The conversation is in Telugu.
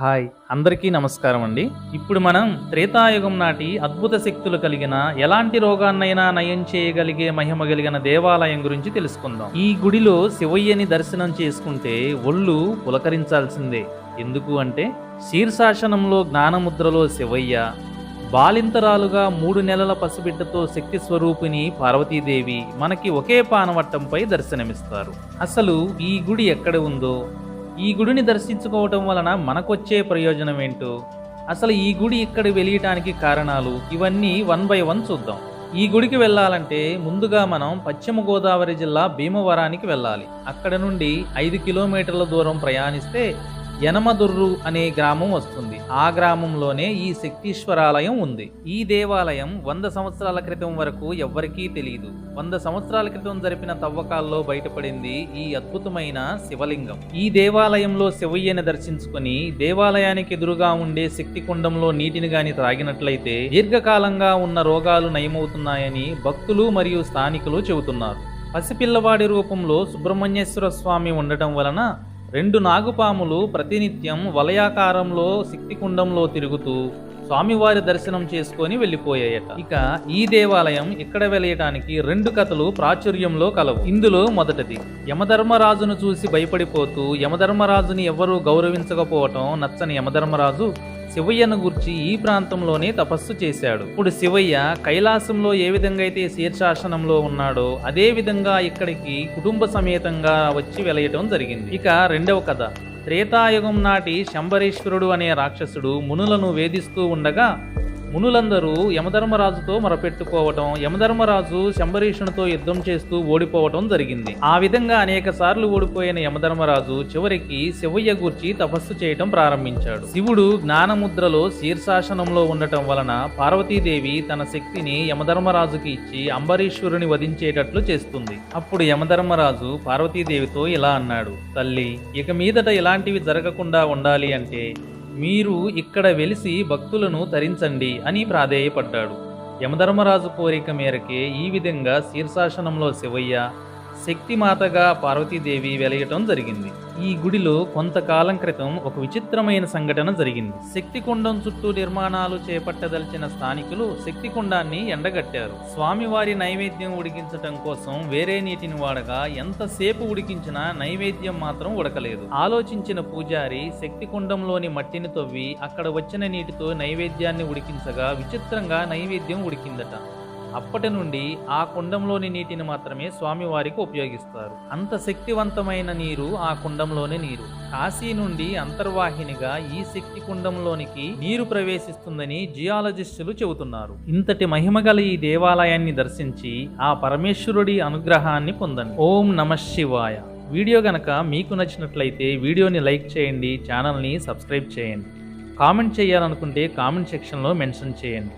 హాయ్ అందరికీ నమస్కారం అండి. ఇప్పుడు మనం త్రేతాయుగం నాటి అద్భుత శక్తులు కలిగిన ఎలాంటి రోగాన్నైనా నయం చేయగలిగే మహిమ కలిగిన దేవాలయం గురించి తెలుసుకుందాం. ఈ గుడిలో శివయ్యని దర్శనం చేసుకుంటే ఒళ్ళు పులకరించాల్సిందే. ఎందుకు అంటే శీర్షాసనంలో జ్ఞానముద్రలో శివయ్య బాలింతరాలుగా మూడు నెలల పసిబిడ్డతో శక్తి స్వరూపిణి పార్వతీదేవి మనకి ఒకే పానవట్టంపై దర్శనమిస్తారు. అసలు ఈ గుడి ఎక్కడ ఉందో ఈ గుడిని దర్శించుకోవటం వలన మనకొచ్చే ప్రయోజనం ఏంటో? అసలు ఈ గుడి ఇక్కడ వెలియటానికి కారణాలు? ఇవన్నీ వన్ బై వన్ చూద్దాం. ఈ గుడికి వెళ్ళాలంటే ముందుగా మనం పశ్చిమ గోదావరి జిల్లా భీమవరానికి వెళ్ళాలి. అక్కడ నుండి ఐదు కిలోమీటర్ల దూరం ప్రయాణిస్తే యనమదుర్రు అనే గ్రామం వస్తుంది. ఆ గ్రామంలోనే ఈ శక్తీశ్వరాలయం ఉంది. ఈ దేవాలయం వంద సంవత్సరాల క్రితం వరకు ఎవ్వరికీ తెలియదు వంద సంవత్సరాల క్రితం జరిపిన తవ్వకాల్లో బయటపడింది ఈ అద్భుతమైన శివలింగం. ఈ దేవాలయంలో శివయ్యని దర్శించుకుని దేవాలయానికి ఎదురుగా ఉండే శక్తి కుండంలో నీటిని గాని త్రాగినట్లయితే దీర్ఘకాలంగా ఉన్న రోగాలు నయమవుతున్నాయని భక్తులు మరియు స్థానికులు చెబుతున్నారు. పసిపిల్లవాడి రూపంలో సుబ్రహ్మణ్యేశ్వర స్వామి ఉండటం వలన రెండు నాగుపాములు ప్రతినిత్యం వలయాకారంలో శక్తికుండంలో తిరుగుతూ స్వామివారి దర్శనం చేసుకొని వెళ్ళిపోయాయట. ఇక ఈ దేవాలయం ఇక్కడ వెళ్ళటానికి రెండు కథలు ప్రాచుర్యంలో కలవు. ఇందులో మొదటిది యమధర్మరాజును చూసి భయపడిపోతూ యమధర్మరాజుని ఎవరూ గౌరవించకపోవటం నచ్చని యమధర్మరాజు శివయ్యను గుర్చి ఈ ప్రాంతంలోనే తపస్సు చేశాడు. ఇప్పుడు శివయ్య కైలాసంలో ఏ విధంగా అయితే శీర్షాసనంలో ఉన్నాడో అదే విధంగా ఇక్కడికి కుటుంబ సమేతంగా వచ్చి వెలయటం జరిగింది. ఇక రెండవ కథ. త్రేతాయుగం నాటి శంబరేశ్వరుడు అనే రాక్షసుడు మునులను వేధిస్తూ ఉండగా మునులందరూ యమధర్మరాజుతో మరపెట్టుకోవటం యమధర్మరాజు శంబరీషునితో యుద్ధం చేస్తూ ఓడిపోవటం జరిగింది. ఆ విధంగా అనేక సార్లు ఓడిపోయిన యమధర్మరాజు చివరికి శివయ్య గూర్చి తపస్సు చేయటం ప్రారంభించాడు. శివుడు జ్ఞానముద్రలో శీర్షాసనంలో ఉండటం వలన పార్వతీదేవి తన శక్తిని యమధర్మరాజుకి ఇచ్చి అంబరీశ్వరుని వధించేటట్లు చేస్తుంది. అప్పుడు యమధర్మరాజు పార్వతీదేవితో ఇలా అన్నాడు తల్లి ఇక మీదట ఇలాంటివి జరగకుండా ఉండాలి అంటే మీరు ఇక్కడ వెలిసి భక్తులను తరించండి అని ప్రాధేయపడ్డాడు. యమధర్మరాజు కోరిక మేరకే ఈ విధంగా శీర్షాసనంలో శివయ్య శక్తిమాతగా పార్వతీదేవి వెలయటం జరిగింది. ఈ గుడిలో కొంతకాలం క్రితం ఒక విచిత్రమైన సంఘటన జరిగింది. శక్తికుండం చుట్టూ నిర్మాణాలు చేపట్టదలిచిన స్థానికులు శక్తికుండాన్ని ఎండగట్టారు. స్వామివారి నైవేద్యం ఉడికించటం కోసం వేరే నీటిని వాడగా ఎంతసేపు ఉడికించినా నైవేద్యం మాత్రం ఉడకలేదు. ఆలోచించిన పూజారి శక్తికుండంలోని మట్టిని తవ్వి అక్కడ వచ్చిన నీటితో నైవేద్యాన్ని ఉడికించగా విచిత్రంగా నైవేద్యం ఉడికిందట. అప్పటి నుండి ఆ కుండంలోని నీటిని మాత్రమే స్వామివారికి ఉపయోగిస్తారు. అంత శక్తివంతమైన నీరు ఆ కుండంలోని నీరు. కాశీ నుండి అంతర్వాహినిగా ఈ శక్తి కుండంలోనికి నీరు ప్రవేశిస్తుందని జియాలజిస్టులు చెబుతున్నారు. ఇంతటి మహిమగల ఈ దేవాలయాన్ని దర్శించి ఆ పరమేశ్వరుడి అనుగ్రహాన్ని పొందండి. ఓం నమ శివాయ. వీడియో గనక మీకు నచ్చినట్లయితే వీడియోని లైక్ చేయండి ఛానల్ని సబ్స్క్రైబ్ చేయండి. కామెంట్ చేయాలనుకుంటే కామెంట్ సెక్షన్లో మెన్షన్ చేయండి.